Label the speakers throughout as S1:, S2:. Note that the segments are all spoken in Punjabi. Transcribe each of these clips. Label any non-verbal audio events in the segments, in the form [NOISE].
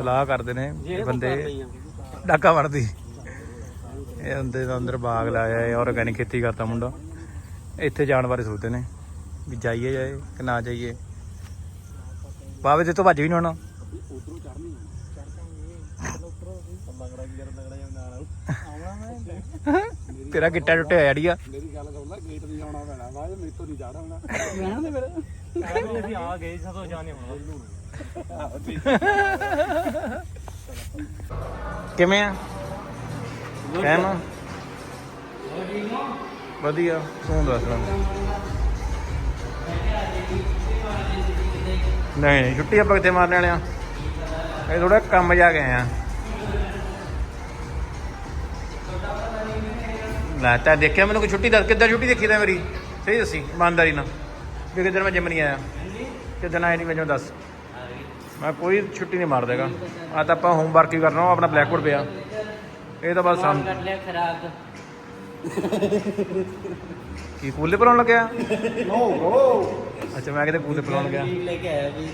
S1: ਸਲਾਹ ਕਰਦੇ ਨੇ ਇਹ ਬੰਦੇ ਡਾਕਾ ਵੜਦੀ ਇਹ ਅੰਦੇ ਦਾ ਅੰਦਰ ਬਾਗ ਲਾਇਆ ਹੈ ਆਰਗੈਨਿਕ ਖੇਤੀ ਕਰਦਾ ਮੁੰਡਾ। ਇੱਥੇ ਜਾਣ ਬਾਰੇ ਸੋਚਦੇ ਨੇ ਵੀ ਜਾਈਏ ਜਾਏ ਕਿ ਨਾ ਜਾਈਏ। ਬਾਵੇ ਤੇ ਤੋਂ ਭੱਜ ਵੀ ਨਹੀਂ ਹੋਣਾ। ਤੇਰਾ ਗਿੱਟਾ ਟੁੱਟਿਆ ਹੋਇਆ ਅੜੀਆ
S2: ਮੇਰੀ ਗੱਲ ਸੁਣ ਲੈ ਗੇਟ ਨਹੀਂ ਆਉਣਾ ਪੈਣਾ ਬਾਅਦ ਮੇਰੇ ਤੋਂ ਨਹੀਂ ਚੜ ਆਉਣਾ ਰਹਿਣ ਦੇ ਫਿਰ।
S3: ਅਸੀਂ ਆ ਗਏ ਸਦੋਂ ਜਾਣੇ ਹੁਣ।
S1: ਕਿਵੇਂ ਆ? ਕਹਿਣਾ ਵਧੀਆ ਤੂੰ ਦੱਸ ਨਹੀਂ ਨਹੀਂ ਛੁੱਟੀ ਆਪਾਂ ਕਿੱਥੇ ਮਾਰਨੇ ਵਾਲੇ ਆ? ਇਹ ਥੋੜਾ ਕੰਮ ਜਾ ਗਏ ਆ। ਲੈ ਤਾਂ ਦੇਖਿਆ ਮੈਨੂੰ ਕੋਈ ਛੁੱਟੀ ਦੱਸ ਕਿੱਦਾਂ ਛੁੱਟੀ ਦੇਖੀ ਤਾਂ ਮੇਰੀ? ਸਹੀ ਦੱਸੀ ਇਮਾਨਦਾਰੀ ਨਾਲ। ਵੀ ਕਿੱਦਣ ਮੈਂ ਜਿੰਮ ਨਹੀਂ ਆਇਆ? ਕਿੱਦਣ ਆਇਆ ਨਹੀਂ ਮੈਨੂੰ ਦੱਸ। ਮੈਂ ਕੋਈ ਛੁੱਟੀ ਨਹੀਂ ਮਾਰ ਦੇਗਾ। ਆ ਤਾਂ ਆਪਾਂ ਹੋਮਵਰਕ ਹੀ ਕਰਨਾ ਉਹ ਆਪਣਾ ਬਲੈਕਬੋਰਡ ਪਿਆ। ਇਹ ਤਾਂ ਬਸ
S3: ਲਿਆ ਖਰਾਬ।
S1: ਕੀ ਕੂਲੇ ਪਰਾਉਣ ਲੱਗਿਆ?
S2: ਨੋ ਨੋ
S1: ਅੱਛਾ ਮੈਂ ਕਿਤੇ ਕੂਲੇ ਪਰਾਉਣ ਗਿਆ
S3: ਲੈ ਕੇ ਆਇਆ ਵੀ।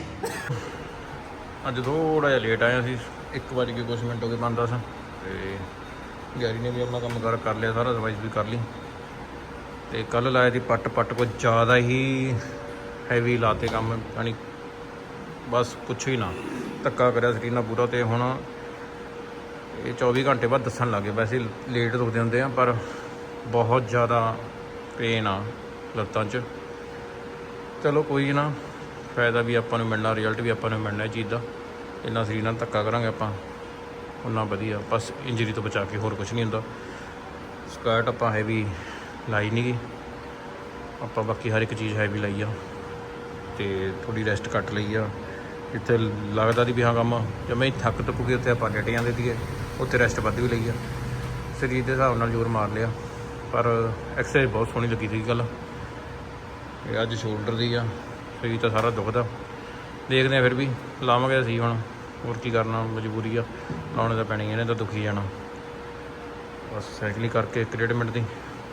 S1: ਅੱਜ ਥੋੜਾ ਜਿਹਾ ਲੇਟ ਆਇਆ ਸੀ। 1 ਵਜੇ ਕੇ ਕੁਝ ਮਿੰਟ ਹੋ ਗਏ ਬੰਦਾ ਸਾਂ ਤੇ ਗੈਰੀ ਨੇ ਵੀ ਆਪਣਾ ਕੰਮ ਕਰ ਕਰ ਲਿਆ ਸਾਰਾ ਸਫ਼ਾਈ ਵੀ ਕਰ ਲਈ। ਤੇ ਕੱਲ ਲਾਇਆ ਸੀ ਪੱਟ ਪੱਟ ਕੁਝ ਜ਼ਿਆਦਾ ਹੀ ਹੈਵੀ ਲਾਤੇ ਕੰਮ ਯਾਨੀ ਬਸ ਪੁੱਛੋ ਹੀ ਨਾ। ਧੱਕਾ ਕਰਿਆ ਸਰੀਰ ਨਾਲ ਪੂਰਾ ਤੇ ਹੁਣ ਇਹ 24 ਘੰਟੇ ਬਾਅਦ ਦੱਸਣ ਲੱਗੇ ਵੈਸੇ ਲੇਟ ਦੁਖਦੇ ਹੁੰਦੇ ਆ, ਪਰ ਬਹੁਤ ਜ਼ਿਆਦਾ ਪੇਨ ਆ ਲੱਤਾਂ 'ਚ। ਚਲੋ ਕੋਈ ਨਾ, ਫਾਇਦਾ ਵੀ ਆਪਾਂ ਨੂੰ ਮਿਲਣਾ ਰਿਜ਼ਲਟ ਵੀ ਆਪਾਂ ਨੂੰ ਮਿਲਣਾ ਇਹ ਚੀਜ਼ ਦਾ। ਇੰਨਾ ਸਰੀਰ ਨਾਲ ਧੱਕਾ ਕਰਾਂਗੇ ਆਪਾਂ ਉਨਾ ਵਧੀਆ। ਬਸ ਇੰਜਰੀ ਤੋਂ ਬਚਾ ਕੇ ਹੋਰ ਕੁਝ ਨਹੀਂ ਹੁੰਦਾ। ਸਕਰਟ ਆਪਾਂ ਹੈਵੀ ਲਾਈ ਨਹੀਂ ਗੀ ਆਪਾਂ ਬਾਕੀ ਹਰ ਇੱਕ ਚੀਜ਼ ਹੈਵੀ ਲਾਈ ਆ। ਤੇ ਥੋੜੀ ਰੈਸਟ ਕੱਟ ਲਈ ਆ। ਜਿੱਥੇ ਲੱਗਦਾ ਦੀ ਵੀ ਹਾਂ ਕੰਮ ਜਮੇ ਥੱਕ ਟੁੱਕ ਗਏ ਉੱਥੇ ਆਪਾਂ ਡਟ ਜਾਂਦੇ ਸੀਗੇ ਉੱਥੇ ਰੈਸਟ ਵੱਧ ਵੀ ਲਈ ਆ। ਸਰੀਰ ਦੇ ਹਿਸਾਬ ਨਾਲ ਜ਼ੋਰ ਮਾਰ ਲਿਆ। ਪਰ ਐਕਸਰਸਾਈਜ਼ ਬਹੁਤ ਸੋਹਣੀ ਲੱਗੀ ਸੀ ਗੱਲ। ਇਹ ਅੱਜ ਸ਼ੋਲਡਰ ਦੀ ਆ, ਸਰੀਰ ਤਾਂ ਸਾਰਾ ਦੁਖਦਾ। ਦੇਖਦੇ ਆ ਫਿਰ ਵੀ ਲਾਵਾਂਗੇ ਅਸੀਂ ਹੁਣ। ਹੋਰ ਕੀ ਕਰਨਾ, ਮਜਬੂਰੀ ਆ। ਲਾਉਣੇ ਤਾਂ ਪੈਣੀ ਇਹਨੇ ਤਾਂ ਦੁਖੀ ਜਾਣਾ। ਬਸ ਸਾਈਕਲਿੰਗ ਕਰਕੇ 1 ਡੇਢ ਮਿੰਟ ਦੀ,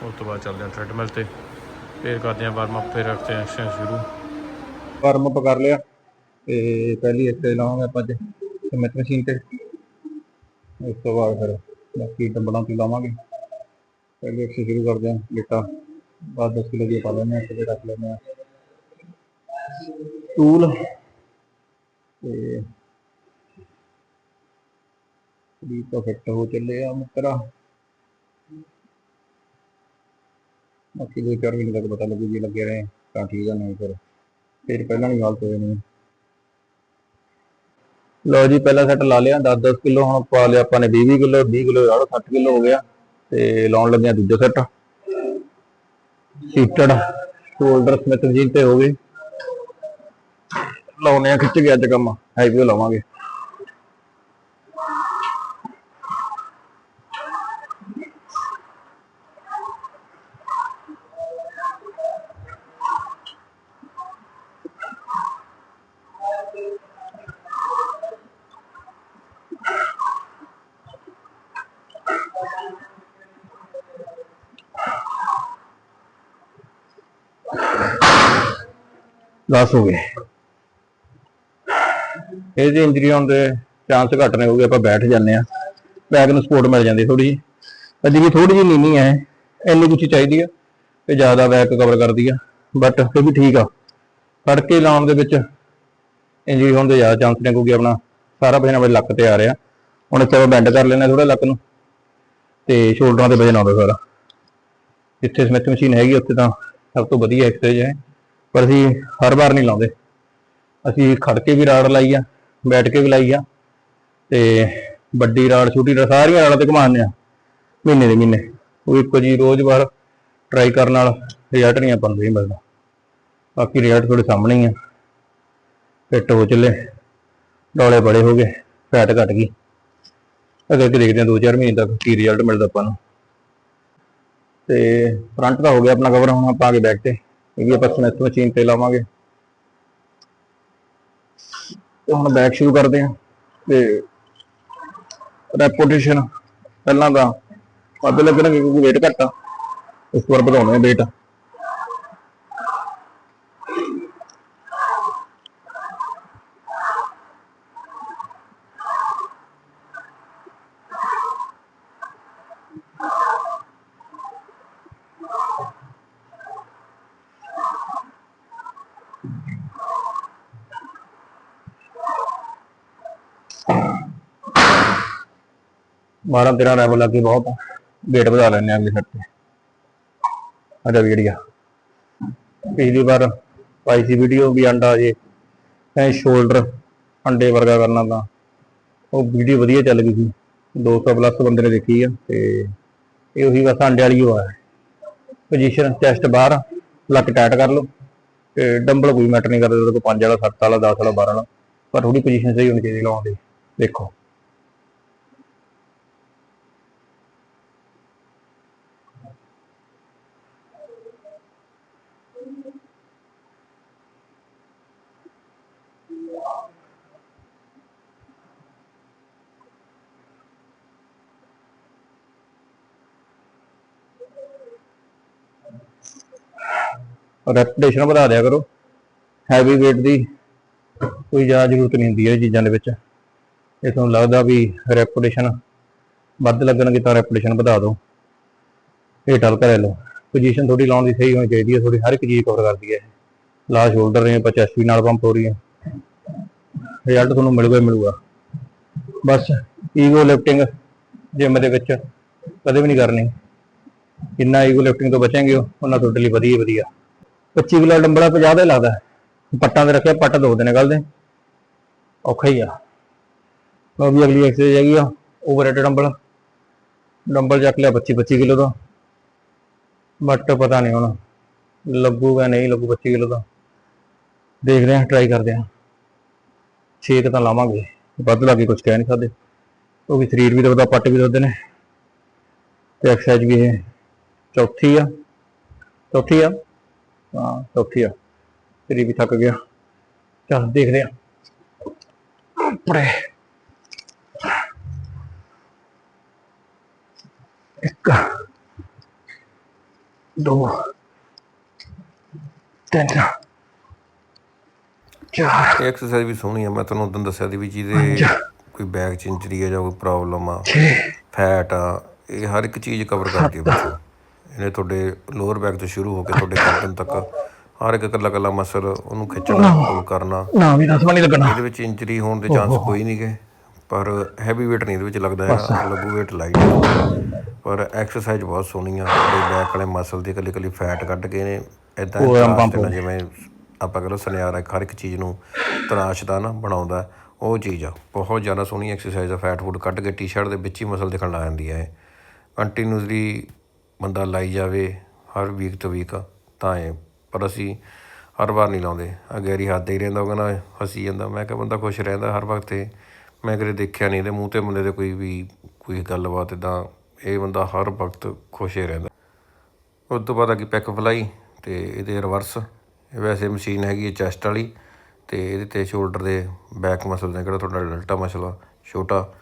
S1: ਉਸ ਤੋਂ ਬਾਅਦ ਚੱਲਦੇ ਆ ਟ੍ਰੈਡਮਿਲ ਤੇ। ਫਿਰ ਕਰਦੇ ਆ ਵਾਰਮ ਅਪ ਫਿਰ ਐਕਸਰਸਾਈਜ਼ ਸ਼ੁਰੂ। ਵਾਰਮ ਅਪ ਕਰ ਲਿਆ। ਤੇ ਪਹਿਲੀ ਐਕਸਰਸਾਈਜ਼ ਲਾਵਾਂਗੇ ਆਪਾਂ ਅੱਜ ਸਮਿਤ ਮਸ਼ੀਨ ਤੇ। ਉਸ ਤੋਂ ਬਾਅਦ ਫਿਰ ਬਾਕੀ ਡੰਬਲਾਂ ਤੇ ਲਾਵਾਂਗੇ। ਪਹਿਲੇ ਐਕਸਰਸਾਈਜ਼ ਸ਼ੁਰੂ ਕਰਦੇ ਹਾਂ, ਲੇਟਾ। ਬਾਅਦ 10 ਕਿਲੋ ਦੀ ਪਾ ਲੈਂਦੇ ਹਾਂ ਤੇ ਰੱਖ ਲੈਂਦੇ ਆ ਟੂਲ ਤੇ ਵੀ ਤਾਂ ਫਿੱਟ ਹੋ ਚੱਲੇ ਆ ਮਿੱਤਰਾ। ਬਾਕੀ ਦੋ ਚਾਰ ਮਹੀਨੇ ਤੱਕ ਪਤਾ ਲੱਗੂ ਜੇ, ਲੱਗੇ ਰਹੇ ਤਾਂ ਠੀਕ ਆ, ਨਹੀਂ ਫਿਰ। ਫਿਰ ਪਹਿਲਾਂ ਨਹੀਂ ਹਾਲਤ ਹੋ ਜਾਣੀ ਲਓ ਜੀ, ਪਹਿਲਾ ਸੈੱਟ ਲਾ ਲਿਆ 10-10 ਕਿਲੋ, ਹੁਣ ਪਾ ਲਿਆ ਆਪਾਂ ਨੇ 20 ਕਿਲੋ 20 ਕਿਲੋ ਯਾਰ 60 ਕਿਲੋ ਹੋ ਗਿਆ। ਤੇ ਲਾਉਣ ਲੱਗੇ ਆ ਦੂਜਾ ਸੈੱਟ ਸੀਟਡ ਸ਼ੋਲਡਰ ਸਮਿਤ ਜੀ ਤੇ ਹੋ ਗਏ। ਲਾਉਣੇ ਆ ਖਿੱਚ ਕੇ ਅੱਜ ਕੰਮ ਹੈਵੀ ਲਾਵਾਂਗੇ। ਦਸ ਹੋ ਗਏ। ਇਹਦੀ ਇੰਜਰੀ ਹੋਣ ਦੇ ਚਾਂਸ ਘੱਟ ਨੇ ਹੋਗੇ ਆਪਾਂ ਬੈਠ ਜਾਂਦੇ ਆ ਬੈਕ ਨੂੰ ਸਪੋਰਟ ਮਿਲ ਜਾਂਦੀ ਥੋੜੀ ਜਿਹੀ। ਅਜੇ ਵੀ ਥੋੜੀ ਜਿਹੀ ਨੀਵੀਂ ਹੈ, ਇੰਨੀ ਕੁ ਚਾਹੀਦੀ ਆ ਤੇ ਜ਼ਿਆਦਾ ਬੈਕ ਕਵਰ ਕਰਦੀ ਆ। ਬਟ ਫਿਰ ਵੀ ਠੀਕ ਆ। ਫੜ ਕੇ ਲਾਉਣ ਦੇ ਵਿੱਚ ਇੰਜਰੀ ਹੋਣ ਦੇ ਜ਼ਿਆਦਾ ਚਾਂਸ ਨੇ, ਕਿਉਂਕਿ ਆਪਣਾ ਸਾਰਾ ਵਜਨ ਆਪਣੇ ਲੱਕ ਤੇ ਆ ਰਿਹਾ। ਹੁਣ ਇੱਥੇ ਆਪਾਂ ਬੈਂਡ ਕਰ ਲੈਣਾ ਥੋੜਾ ਲੱਕ ਨੂੰ। ਤੇ ਸ਼ੋਲਡਰਾਂ ਤੇ ਵਜਨ ਆਉਂਦਾ ਸਾਰਾ। ਜਿੱਥੇ ਸਮਿਥ ਮਸ਼ੀਨ ਹੈਗੀ, ਉੱਥੇ ਤਾਂ ਸਭ ਤੋਂ ਵਧੀਆ ਐਕਸਰਸਾਈਜ਼ ਹੈ। ਪਰ ਅਸੀਂ ਹਰ ਵਾਰ ਨਹੀਂ ਲਾਉਂਦੇ। ਅਸੀਂ ਖੜ ਕੇ ਵੀ ਰਾੜ ਲਾਈ ਆ, ਬੈਠ ਕੇ ਵੀ ਲਾਈ ਆ ਤੇ ਵੱਡੀ ਰਾੜ ਛੋਟੀ ਰਾੜ ਸਾਰੀਆਂ ਰਾੜਾਂ ਤੇ ਘੁਮਾਉਂਦੇ ਆ, ਮਹੀਨੇ ਦੇ ਮਹੀਨੇ। ਉਹ ਇੱਕੋ ਜੀ ਰੋਜ਼ ਵਾਰ ਟਰਾਈ ਕਰਨ ਨਾਲ ਰਿਜ਼ਲਟ ਨਹੀਂ ਆਪਾਂ ਨੂੰ ਨਹੀਂ ਮਿਲਦਾ ਬਾਕੀ ਰਿਜ਼ਲਟ ਤੁਹਾਡੇ ਸਾਹਮਣੇ ਹੀ ਆ। ਫਿੱਟ ਹੋ ਚੱਲੇ ਡੋਲੇ ਬੜੇ ਹੋ ਗਏ ਫੈਟ ਘਟ ਗਈ। ਅੱਗੇ ਅੱਗੇ ਦੇਖਦੇ ਹਾਂ 2-4 ਮਹੀਨੇ ਤੱਕ ਕੀ ਰਿਜ਼ਲਟ ਮਿਲਦਾ ਆਪਾਂ ਨੂੰ। ਤੇ ਫਰੰਟ ਦਾ ਹੋ ਗਿਆ ਆਪਣਾ ਕਵਰ ਹੁਣ ਆਪਾਂ ਆ ਕੇ ਬੈਕ ਤੇ। ਇਹ ਵੀ ਆਪਾਂ ਸਮਿਥ ਮਸ਼ੀਨ ਤੇ ਲਾਵਾਂਗੇ। ਤੇ ਹੁਣ ਬੈਕ ਸ਼ੁਰੂ ਕਰਦੇ ਹਾਂ, ਤੇ ਰੈਪੋਟੇਸ਼ਨ ਪਹਿਲਾਂ ਦਾ ਵੱਧ ਲੱਗਣਗੇ ਕਿਉਂਕਿ weight ਘੱਟ ਆ। ਇਸ ਵਾਰ ਵਧਾਉਣੇ weight
S4: 12 13 ਰੈਵਲ ਲੱਗੇ ਬਹੁਤ। ਆ weight ਵਧਾ ਲੈਣੇ ਆ ਅਗਲੀ ਸੈਟ ਤੇ। ਅਜਾ ਵੀਡੀਓ ਪਿਛਲੀ ਵਾਰ ਪਾਈ ਸੀ ਵੀਡੀਓ ਵੀ ਅੰਡਾ ਜੇ, ਐ ਸ਼ੋਲਡਰ ਅੰਡੇ ਵਰਗਾ ਕਰਨਾ ਤਾਂ। ਉਹ ਵੀਡੀਓ ਵਧੀਆ ਚੱਲ ਗਈ ਸੀ। 200 ਪਲੱਸ ਬੰਦੇ ਨੇ ਦੇਖੀ ਆ ਤੇ ਇਹ ਉਹੀ ਬਸ ਅੰਡੇ ਵਾਲੀ ਹੋ ਆ। ਪੋਜੀਸ਼ਨ ਚੈਸਟ ਬਾਹਰ, ਲੱਕ ਟਾਈਟ ਕਰ ਲਓ। ਤੇ ਡੰਬਲ ਕੋਈ ਮੈਟਰ ਨਹੀਂ ਕਰਦਾ ਉਹਦੇ ਕੋਲ 5 ਵਾਲਾ 7 ਵਾਲਾ 10 ਵਾਲਾ 12 ਵਾਲਾ। ਪਰ ਥੋੜੀ ਪੋਜੀਸ਼ਨ ਸਹੀ ਹੋਣੀ ਚਾਹੀਦੀ ਲਾਉਣ ਦੀ। ਦੇਖੋ। ਰੈਪੂਟੇਸ਼ਨ ਵਧਾ ਦਿਆ ਕਰੋ। ਹੈਵੀ weight ਦੀ ਕੋਈ ਜ਼ਿਆਦਾ ਜ਼ਰੂਰਤ ਨਹੀਂ ਹੁੰਦੀ ਇਹ ਚੀਜ਼ਾਂ ਦੇ ਵਿੱਚ। ਇਹ ਤੁਹਾਨੂੰ ਲੱਗਦਾ ਵੀ ਰੈਪੂਟੇਸ਼ਨ ਵੱਧ ਲੱਗਣਗੇ ਤਾਂ ਰੈਪੂਟੇਸ਼ਨ ਵਧਾ ਦਿਓ। ਇਹ ਟਲ ਕਰ ਲਓ। ਪੋਜੀਸ਼ਨ ਥੋੜੀ ਲਾਉਣ ਦੀ ਸਹੀ ਹੋਣੀ ਚਾਹੀਦੀ ਹੈ। ਥੋੜੀ ਹਰ ਇੱਕ ਚੀਜ਼ ਕਵਰ ਕਰਦੀ ਹੈ। ਲਾਸ ਸ਼ੋਲਡਰ ਨੇ ਚੈਸਟ ਵੀ ਨਾਲ ਪੰਪ ਹੋ ਰਹੀ ਹੈ ਰਿਜ਼ਲਟ ਤੁਹਾਨੂੰ ਮਿਲੂਗਾ ਹੀ ਮਿਲੂਗਾ। ਬਸ ਈਗੋ ਲਿਫਟਿੰਗ ਜਿਮ ਦੇ ਵਿੱਚ ਕਦੇ ਵੀ ਨਹੀਂ ਕਰਨੀ। ਜਿੰਨਾ ਈਗੋ ਲਿਫਟਿੰਗ ਤੋਂ ਬਚਾਂਗੇ, ਉਹਨਾਂ ਤੁਹਾਡੇ ਲਈ ਵਧੀਆ ਵਧੀਆ। 25 ਕਿਲੋ ਡੰਬਲਾ 50 ਦਾ ਹੀ ਲੱਗਦਾ। ਪੱਟਾਂ ਤੇ ਰੱਖਿਆ ਪੱਟ ਦੋ ਦਿਨ ਦੇ। ਔਖਾ ਹੀ ਆ। ਉਹ ਵੀ ਅਗਲੀ ਐਕਸਰਸਾਈਜ਼ ਹੈਗੀ ਆ ਓਵਰਹੈਡ ਡੰਬਲ। ਡੰਬਲ ਚੱਕ ਲਿਆ 25 25 ਕਿਲੋ ਦਾ। ਬਟ ਪਤਾ ਨਹੀਂ ਹੁਣ ਲੱਗੂਗਾ, ਨਹੀਂ ਲੱਗੂ 25 ਕਿਲੋ ਦਾ। ਦੇਖਦੇ ਹਾਂ ਟਰਾਈ ਕਰਦੇ ਹਾਂ। ਛੇਕ ਤਾਂ ਲਾਵਾਂਗੇ। ਵੱਧ ਲੱਗੇ ਕੁਝ ਕਹਿ ਨਹੀਂ ਸਕਦੇ। ਉਹ ਵੀ ਸਰੀਰ ਵੀ ਦੁਖਦਾ ਪੱਟ ਵੀ ਦੁਖਦੇ ਨੇ। ਤੇ ਐਕਸਰਸਾਈਜ਼ ਵੀ ਇਹ ਚੌਥੀ ਆ। ਚੌਥੀ ਆ। ਹਾਂ ਚੌਥੀ ਆ। ਸਰੀਰ ਵੀ ਥੱਕ ਗਿਆ। ਚਲ ਦੇਖਦੇ ਆ। ਉੱਪਰੇ ਇੱਕ ਦੋ ਤਿੰਨ ਚਾਰ।
S5: ਇਹ ਐਕਸਰਸਾਈਜ਼ ਵੀ ਸੋਹਣੀ ਆ। ਮੈਂ ਤੁਹਾਨੂੰ ਉਦੋਂ ਦੱਸਿਆ ਸੀ ਵੀ ਜਿਹਦੇ ਕੋਈ ਬੈਕ ਚ ਇੰਜਰੀ ਆ ਜਾਂ ਕੋਈ ਪ੍ਰੋਬਲਮ ਆ ਫੈਟ ਆ ਇਹ ਹਰ ਇੱਕ ਚੀਜ਼ ਕਵਰ ਕਰਦੀ ਹੈ ਬੱਚੋ ਇਹਨੇ ਤੁਹਾਡੇ ਲੋਅਰ ਬੈਕ ਤੋਂ ਸ਼ੁਰੂ ਹੋ ਕੇ ਤੁਹਾਡੇ ਗਰਦਨ ਤੱਕ ਹਰ ਇੱਕ ਇਕੱਲਾ ਇਕੱਲਾ ਮਸਲ ਉਹਨੂੰ ਖਿੱਚਣਾ ਪੁੱਲ ਕਰਨਾ।
S4: ਨਾ ਵੀ ਦਸਵਾਂ ਨਹੀਂ ਲੱਗਣਾ।
S5: ਇਹਦੇ ਵਿੱਚ ਇੰਜਰੀ ਹੋਣ ਦੇ ਚਾਂਸ ਕੋਈ ਨਹੀਂਗੇ ਪਰ ਹੈਵੀ weight ਨਹੀਂ ਇਹਦੇ ਵਿੱਚ ਲੱਗਦਾ ਹੈਗਾ ਲੱਗੂ weight ਲਾਈਟ ਪਰ ਐਕਸਰਸਾਈਜ਼ ਬਹੁਤ ਸੋਹਣੀ ਆ। ਤੁਹਾਡੇ ਬੈਕ ਵਾਲੇ ਮਸਲ ਦੀ ਇਕੱਲੀ ਇਕੱਲੀ ਫੈਟ ਕੱਢ ਕੇ ਨੇ ਇਦਾਂ ਜਿਵੇਂ ਆਪਾਂ ਕਹ ਲਓ ਸੁਨਿਆਰ ਹਰ ਇੱਕ ਚੀਜ਼ ਨੂੰ ਤਰਾਸ਼ਦਾ ਨਾ ਬਣਾਉਂਦਾ। ਉਹ ਚੀਜ਼ ਆ। ਬਹੁਤ ਜ਼ਿਆਦਾ ਸੋਹਣੀ ਐਕਸਰਸਾਈਜ਼ ਆ। ਫੈਟ ਫੂਡ ਕੱਢ ਕੇ ਟੀ-ਸ਼ਰਟ ਦੇ ਵਿੱਚ ਹੀ ਮਸਲ ਦਿਖਣ ਲੱਗ ਜਾਂਦੀ ਹੈ ਕੰਟੀਨਿਊਸਲੀ ਬੰਦਾ ਲਾਈ ਜਾਵੇ ਹਰ ਵੀਕ ਤੋਂ ਵੀਕ ਤਾਂ ਹੈ ਪਰ ਅਸੀਂ ਹਰ ਵਾਰ ਨਹੀਂ ਲਾਉਂਦੇ। ਆ ਗੈਰੀ ਹੱਥ ਹੀ ਰਹਿੰਦਾ, ਉਹ ਕਹਿੰਦਾ ਹੱਸੀ ਜਾਂਦਾ। ਮੈਂ ਕਿਹਾ, ਬੰਦਾ ਖੁਸ਼ ਰਹਿੰਦਾ ਹਰ ਵਕਤ ਤੇ। ਮੈਂ ਕਦੇ ਦੇਖਿਆ ਨਹੀਂ ਇਹਦੇ ਮੂੰਹ ਤੇ ਬੰਦੇ ਦੇ ਕੋਈ ਵੀ, ਕੋਈ ਗੱਲਬਾਤ ਇੱਦਾਂ ਇਹ ਬੰਦਾ ਹਰ ਵਕਤ ਖੁਸ਼ ਹੀ ਰਹਿੰਦਾ। ਉਸ ਤੋਂ ਬਾਅਦ ਆ ਗਈ ਪੈਕ ਫਲਾਈ ਅਤੇ ਇਹਦੇ ਰਿਵਰਸ ਵੈਸੇ ਮਸ਼ੀਨ ਹੈਗੀ ਹੈ ਚੈਸਟ ਵਾਲੀ ਅਤੇ ਇਹਦੇ ਤੇ ਸ਼ੋਲਡਰ ਦੇ ਬੈਕ ਮਸਲ ਦਾ ਜਿਹੜਾ ਤੁਹਾਡਾ ਡਲਟਾ ਮਸਲ ਆ, ਛੋਟਾ।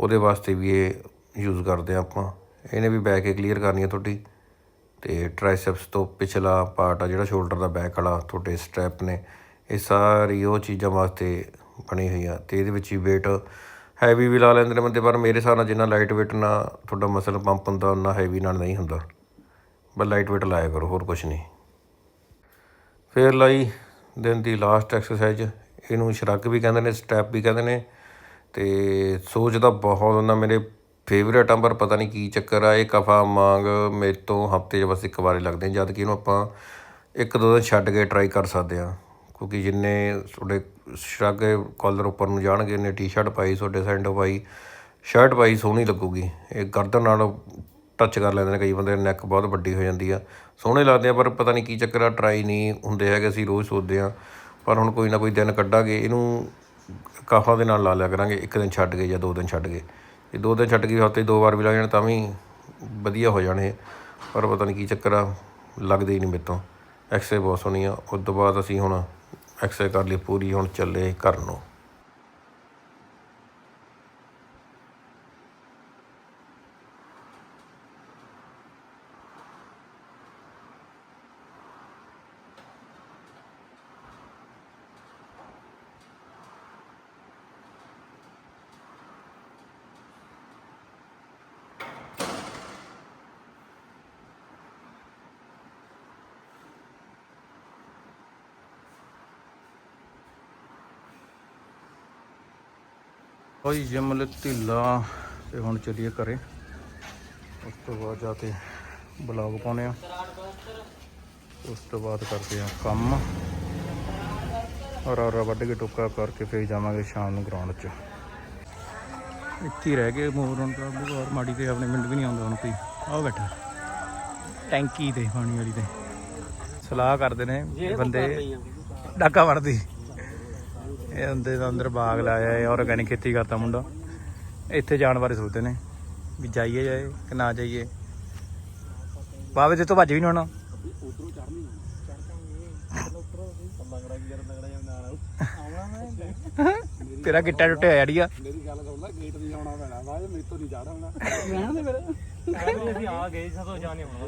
S5: ਉਹਦੇ ਵਾਸਤੇ ਵੀ ਇਹ ਯੂਜ਼ ਕਰਦੇ ਆ ਆਪਾਂ। ਇਹਨੇ ਵੀ ਬੈਕ ਹੀ ਕਲੀਅਰ ਕਰਨੀ ਹੈ ਤੁਹਾਡੀ। ਤੇ ਟ੍ਰਾਈਸੈਪਸ ਤੋਂ ਪਿਛਲਾ ਪਾਰਟ ਆ ਜਿਹੜਾ ਸ਼ੋਲਡਰ ਦਾ ਬੈਕ ਵਾਲਾ, ਤੁਹਾਡੇ ਸਟ੍ਰੈਪ ਨੇ। ਇਹ ਸਾਰੀ ਉਹ ਚੀਜ਼ਾਂ ਵਾਸਤੇ ਬਣੀ ਹੋਈ ਆ ਤੇ ਇਹਦੇ ਵਿੱਚ ਹੀ weight ਹੈਵੀ ਵੀ ਲਾ ਲੈਂਦੇ ਨੇ ਬੰਦੇ, ਪਰ ਮੇਰੇ ਹਿਸਾਬ ਨਾਲ ਜਿੰਨਾ ਲਾਈਟ weight ਨਾਲ ਤੁਹਾਡਾ ਮਸਲ ਪੰਪ ਹੁੰਦਾ ਉਨਾ ਹੈਵੀ ਨਾਲ ਨਹੀਂ ਹੁੰਦਾ। ਬਸ ਲਾਈਟ weight ਲਾਇਆ ਕਰੋ, ਹੋਰ ਕੁਝ ਨਹੀਂ। ਫਿਰ ਲਈ ਦਿਨ ਦੀ ਲਾਸਟ ਐਕਸਰਸਾਈਜ਼ ਇਹਨੂੰ ਸ਼ਰੱਗ ਵੀ ਕਹਿੰਦੇ ਨੇ ਸਟੈਪ ਵੀ ਕਹਿੰਦੇ ਨੇ। ਤੇ ਸੋਚਦਾ ਬਹੁਤ ਹੁੰਦਾ ਮੇਰੇ ਫੇਵਰੇਟ ਆ, ਪਰ ਪਤਾ ਨਹੀਂ ਕੀ ਚੱਕਰ ਆ, ਇਹ ਕਫਾ ਮਾਂਗ ਮੇਰੇ ਤੋਂ ਹਫ਼ਤੇ 'ਚ ਬਸ ਇੱਕ ਵਾਰੀ ਲੱਗਦੇ ਨੇ ਜਦ ਕਿ ਇਹਨੂੰ ਆਪਾਂ ਇੱਕ ਦੋ ਦਿਨ ਛੱਡ ਕੇ ਟਰਾਈ ਕਰ ਸਕਦੇ ਆ। ਕਿਉਂਕਿ ਜਿੰਨੇ ਤੁਹਾਡੇ ਸ਼ਰਾਗੇ ਕਾਲਰ ਉੱਪਰ ਨੂੰ ਜਾਣਗੇ ਨੇ ਟੀ-ਸ਼ਰਟ ਪਾਈ, ਤੁਹਾਡੇ ਸੈਂਡੋ ਪਾਈ ਸ਼ਰਟ ਪਾਈ, ਸੋਹਣੀ ਲੱਗੂਗੀ। ਇਹ ਗਰਦਨ ਨਾਲ ਟੱਚ ਕਰ ਲੈਂਦੇ ਨੇ ਕਈ ਬੰਦੇ ਨੈਕ ਬਹੁਤ ਵੱਡੀ ਹੋ ਜਾਂਦੀ ਆ। ਸੋਹਣੇ ਲੱਗਦੇ ਆ, ਪਰ ਪਤਾ ਨਹੀਂ ਕੀ ਚੱਕਰ ਆ ਟਰਾਈ ਨਹੀਂ ਹੁੰਦੇ ਹੈਗੇ, ਅਸੀਂ ਰੋਜ਼ ਸੋਚਦੇ ਆ। ਪਰ ਹੁਣ ਕੋਈ ਨਾ ਕੋਈ ਦਿਨ ਕੱਢਾਂਗੇ, ਇਹਨੂੰ ਕਾਫਾ ਦੇ ਨਾਲ ਲਾ ਲਿਆ ਕਰਾਂਗੇ, ਇੱਕ ਦਿਨ ਛੱਡ ਕੇ ਜਾਂ ਦੋ ਦਿਨ ਛੱਡ ਕੇ। ਜੇ ਦੋ ਦਿਨ ਛੱਡ ਕੇ ਹਫ਼ਤੇ ਦੋ ਵਾਰ ਵੀ ਲੱਗ ਜਾਣ ਤਾਂ ਵੀ ਵਧੀਆ ਹੋ ਜਾਣੇ ਪਰ ਪਤਾ ਨਹੀਂ ਕੀ ਚੱਕਰ ਆ, ਲੱਗਦੇ ਹੀ ਨਹੀਂ ਮੇਰੇ ਤੋਂ। ਐਕਸਰਸਾਈਜ਼ ਬਹੁਤ ਸੋਹਣੀ ਆ। ਉਸ ਤੋਂ ਬਾਅਦ ਅਸੀਂ ਹੁਣ ਐਕਸਰਸਾਈਜ਼ ਕਰ ਲਈ, ਪੂਰੀ ਹੁਣ ਚੱਲੇ ਘਰ ਨੂੰ।
S4: ਕੋਈ ਜਿਮ ਢਿੱਲਾ
S1: ਤੇ ਹੁਣ ਚੱਲੀਏ ਘਰੇ। ਉਸ ਤੋਂ ਬਾਅਦ ਜਾ ਕੇ ਬਲੌਗ ਪਾਉਨੇ ਆ ਉਸ ਤੋਂ ਬਾਅਦ ਕਰਦੇ ਆ ਕੰਮ। ਔਰ ਔਰ ਵੱਢ ਕੇ ਟੋਕਾ ਕਰਕੇ ਫਿਰ ਜਾਵਾਂਗੇ ਸ਼ਾਮ ਨੂੰ ਗਰਾਊਂਡ 'ਚ। ਇੱਥੇ ਰਹਿ ਗਏ ਮੋਰਨ ਦਾ ਬੁਗਾਰ ਮਾੜੀ ਤੇ ਆਪਣੇ ਪਿੰਡ ਵੀ ਨਹੀਂ ਆਉਂਦਾ ਹੁਣ ਕੋਈ। ਆਹ ਬੈਠਾ। ਟੈਂਕੀ ਤੇ ਪਾਣੀ ਵਾਲੀ ਤੇ। ਸਲਾਹ ਕਰਦੇ ਨੇ ਬੰਦੇ ਡਾਕਾ ਵੜਦੀ ਇਹ ਹੁੰਦੇ ਦਾ ਅੰਦਰ ਬਾਗ ਲਾਇਆ ਹੈ ਆਰਗੈਨਿਕ ਖੇਤੀ ਕਰਦਾ ਮੁੰਡਾ। ਇੱਥੇ ਜਾਣ ਬਾਰੇ ਸੋਚਦੇ ਨੇ ਵੀ ਜਾਈਏ ਜਾਏ ਕਿ ਨਾ ਜਾਈਏ। ਬਾਵੇ ਤੇ ਤੋਂ ਭੱਜ ਵੀ ਨਹੀਂ ਹੋਣਾ।
S2: ਉਧਰੋਂ ਚੜਨੀ
S1: ਤੇਰਾ ਗਿੱਟਾ ਟੁੱਟਿਆ ਹੋਇਆ ਅੜੀਆ
S2: ਮੇਰੀ ਗੱਲ ਸੁਣ ਲੈ ਗੇਟ ਦੀ ਆਉਣਾ ਪੈਣਾ ਬਾਅਦ ਚ ਮੇਤੋਂ ਨਹੀਂ ਚੜ੍ਹਨਾ ਰਹਿਣ ਦੇ ਫਿਰ।
S3: ਅਸੀਂ ਆ ਗਏ ਸਾਤੋਂ ਜਾ ਨਹੀਂ ਹੋਣਾ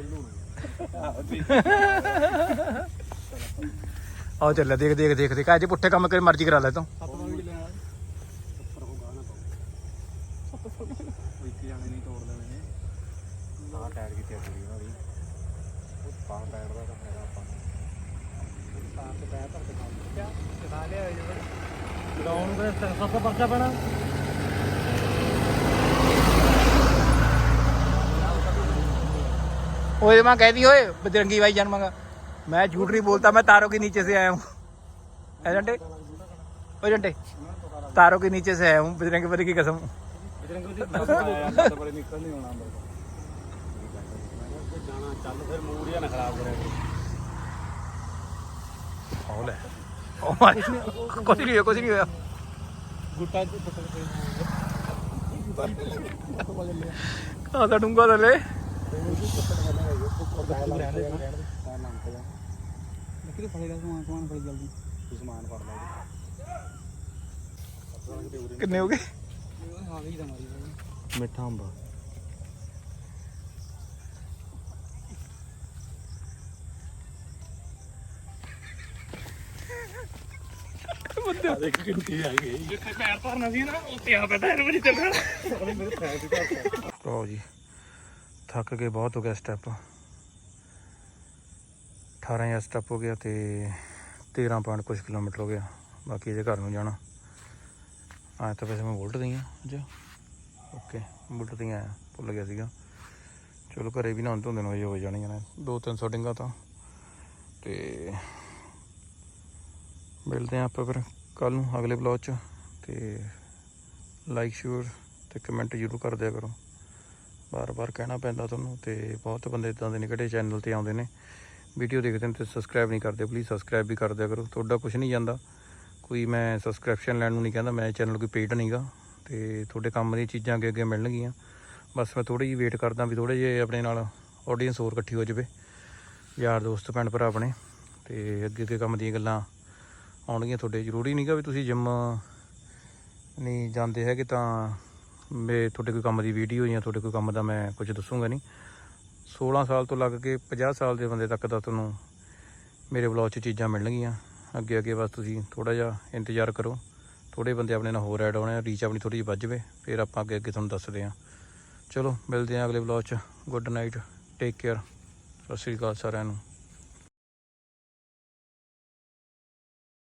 S3: [LAUGHS]
S1: ਆਓ ਚੱਲ ਦੇਖ ਦੇਖ ਦੇਖ ਦੇਖ। ਅੱਜ ਪੁੱਠੇ ਕੰਮ ਕਰੇ ਮਰਜ਼ੀ ਕਰਾ ਲੈ ਤੂੰ।
S3: ਲਾਉਣ ਦੇ? 300 ਦਾ ਪਰਚਾ
S1: ਓਏ ਮੈਂ ਕਹਿਦੀ ਓਏ ਬਜਰੰਗੀ ਬਾਈ ਜਨਮਾਂਗਾ मैं झूठ नहीं बोलता मैं तारों के नीचे से आया हूँ है जंटे ओ जंटे तारों के नीचे से आया हूँ बजरंगी बली की कसम
S2: ਤਾਂ ਬੜੇ ਨਿਕਲ ਨਹੀਂ ਆਉਣਾ ਅੰਦਰ
S3: ਜਾਣਾ ਚੱਲ ਫਿਰ ਮੂਡ ਜਿਹਾ ਨਾ ਖਰਾਬ ਕਰਿਆ
S1: ओ ले ओ मारे कुछ नहीं हुआ कुछ नहीं हुआ
S3: ਗੁੱਟਾ ਚ
S1: कहाँ
S2: ਕੀਤਾ
S1: ਕਿੰਨੇ
S2: ਹੋ ਗਏ?
S3: ਮਿੱਠਾ ਅੰਬਾ।
S2: ਦੇਖ ਕਿੰਨੀ ਆ ਗਈ।
S3: ਜਿੱਥੇ ਪੈਰ ਧਰਨਾ ਸੀ ਨਾ ਉੱਥੇ ਆ ਪੈਦਾ ਇਹਨੂੰ ਚੱਲਣਾ
S1: ਲਓ ਜੀ ਥੱਕ ਕੇ ਬਹੁਤ ਹੋ ਗਿਆ ਸਟੈਪ 18 ਜਾਂ ਸਟੈਪ ਹੋ ਗਿਆ ਤੇ 13 ਪੁਆਇੰਟ ਕੁਝ ਕਿਲੋਮੀਟਰ ਹੋ ਗਿਆ। ਬਾਕੀ ਇਹਦੇ ਘਰ ਨੂੰ ਜਾਣਾ। ਆ ਤਾਂ ਵੈਸੇ ਮੈਂ ਬੁਲਟ ਦੀ ਅੱਜ। ਓਕੇ ਬੁਲਟ ਦੀ ਆਇਆ। ਭੁੱਲ ਗਿਆ ਸੀਗਾ। ਚਲੋ ਘਰੇ ਵੀ ਨਹਾਉਣ ਧੋਂਦੇ ਨੂੰ ਅਜੇ ਹੋ ਜਾਣੀਆਂ ਨੇ। ਦੋ ਤਿੰਨ ਸੌ ਡਿੰਗਾ ਤਾਂ। ਤੇ ਮਿਲਦੇ ਆ ਆਪਾਂ ਫਿਰ ਕੱਲ ਨੂੰ ਅਗਲੇ ਬਲੌਗ 'ਚ। ਤੇ ਲਾਈਕ ਸ਼ੇਅਰ ਤੇ ਕਮੈਂਟ ਜ਼ਰੂਰ ਕਰ ਦਿਆ ਕਰੋ। ਬਾਰ-ਬਾਰ ਕਹਿਣਾ ਪੈਂਦਾ ਤੁਹਾਨੂੰ ਤੇ ਬਹੁਤ ਬੰਦੇ ਇਦਾਂ ਦੇ ਨਿਕੜੇ ਚੈਨਲ ਤੇ ਆਉਂਦੇ ਨੇ। ਵੀਡੀਓ ਦੇਖਦੇ ਨੇ ਤੇ ਸਬਸਕ੍ਰਾਈਬ ਨਹੀਂ ਕਰਦੇ ਪਲੀਜ਼ ਸਬਸਕ੍ਰਾਈਬ ਵੀ ਕਰ ਦਿਆ ਕਰੋ। ਤੁਹਾਡਾ ਕੁਝ ਨਹੀਂ ਜਾਂਦਾ। ਕੋਈ ਮੈਂ ਸਬਸਕ੍ਰਿਪਸ਼ਨ ਲੈਣ ਨੂੰ ਨਹੀਂ ਕਹਿੰਦਾ, ਮੈਂ ਚੈਨਲ ਕੋਈ ਪੇਡ ਨਹੀਂਗਾ ਤੇ ਤੁਹਾਡੇ ਕੰਮ ਦੀਆਂ ਚੀਜ਼ਾਂ ਅੱਗੇ ਅੱਗੇ ਮਿਲਣਗੀਆਂ। ਬਸ ਮੈਂ ਥੋੜੀ ਜਿਹੀ ਵੇਟ ਕਰਦਾ ਵੀ ਥੋੜੇ ਜਿਹੇ ਆਪਣੇ ਨਾਲ ਆਡੀਅנס ਹੋਰ ਇਕੱਠੀ ਹੋ ਜਾਵੇ। ਯਾਰ, ਦੋਸਤ, ਭੈਣ, ਭਰਾ ਆਪਣੇ। ਤੇ ਅੱਗੇ ਅੱਗੇ ਕੰਮ ਦੀਆਂ ਗੱਲਾਂ ਆਉਣਗੀਆਂ ਤੁਹਾਡੇ। ਜ਼ਰੂਰੀ ਨਹੀਂਗਾ ਵੀ ਤੁਸੀਂ ਜਿੰਮ ਨਹੀਂ ਜਾਂਦੇ ਹੈਗੇ ਤਾਂ ਮੇ ਤੁਹਾਡੇ ਕੋਈ ਕੰਮ ਦੀ ਵੀਡੀਓ ਜਾਂ ਤੁਹਾਡੇ ਕੋਈ ਕੰਮ ਦਾ ਮੈਂ ਕੁਝ ਦੱਸੂਗਾ ਨਹੀਂ 16 ਸਾਲ ਤੋਂ ਲੱਗ ਕੇ 50 ਸਾਲ ਦੇ ਬੰਦੇ ਤੱਕ ਦਾ ਤੁਹਾਨੂੰ ਮੇਰੇ ਬਲੌਗ 'ਚ ਚੀਜ਼ਾਂ ਮਿਲਣਗੀਆਂ। ਅੱਗੇ ਅੱਗੇ ਬਸ ਤੁਸੀਂ ਥੋੜਾ ਜਿਹਾ ਇੰਤਜ਼ਾਰ ਕਰੋ। ਥੋੜੇ ਬੰਦੇ ਆਪਣੇ ਨਾਲ ਹੋਰ ਐਡ ਹੋਣੇ ਆ ਰੀਚ ਆਪਣੀ ਥੋੜੀ ਜਿਹੀ ਵੱਜ ਜਾਵੇ, ਫਿਰ ਆਪਾਂ ਅੱਗੇ ਅੱਗੇ ਤੁਹਾਨੂੰ ਦੱਸਦੇ ਹਾਂ। ਚਲੋ, ਮਿਲਦੇ ਹਾਂ ਅਗਲੇ ਬਲੌਗ 'ਚ। ਗੁੱਡ ਨਾਈਟ ਟੇਕ ਕੇਅਰ ਸਤਿ ਸ਼੍ਰੀ ਅਕਾਲ ਸਾਰਿਆਂ ਨੂੰ।